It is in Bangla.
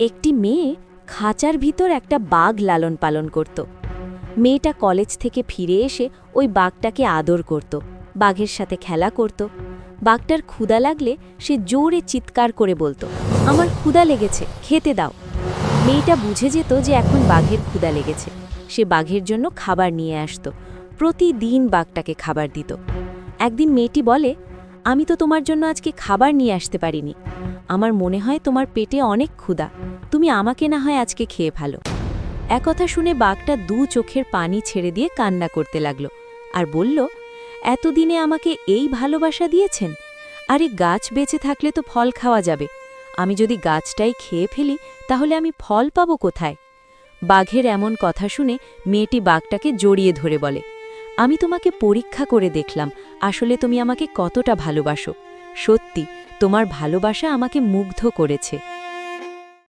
একটি মেয়ে খাঁচার ভিতর একটা বাঘ লালন পালন করত। মেয়েটা কলেজ থেকে ফিরে এসে ওই বাঘটাকে আদর করত, বাঘের সাথে খেলা করত। বাঘটার ক্ষুদা লাগলে সে জোরে চিৎকার করে বলতো, আমার ক্ষুধা লেগেছে, খেতে দাও। মেয়েটা বুঝে যেত যে এখন বাঘের ক্ষুধা লেগেছে। সে বাঘের জন্য খাবার নিয়ে আসতো, প্রতিদিন বাঘটাকে খাবার দিত। একদিন মেয়েটি বলে, আমি তো তোমার জন্য আজকে খাবার নিয়ে আসতে পারিনি। আমার মনে হয় তোমার পেটে অনেক ক্ষুধা। তুমি আমাকে না হয় আজকে খেয়ে ভালো একথা শুনে বাঘটা দু চোখের পানি ছেড়ে দিয়ে কান্না করতে লাগল আর বলল, এতদিনে আমাকে এই ভালোবাসা দিয়েছেন? আরে গাছ বেঁচে থাকলে তো ফল খাওয়া যাবে। আমি যদি গাছটাই খেয়ে ফেলি, তাহলে আমি ফল পাবো কোথায়? বাঘের এমন কথা শুনে মেয়েটি বাঘটাকে জড়িয়ে ধরে বলে, আমি তোমাকে পরীক্ষা করে দেখলাম। আসলে তুমি আমাকে কতটা ভালোবাসো। সত্যি তোমার ভালোবাসা আমাকে মুগ্ধ করেছে।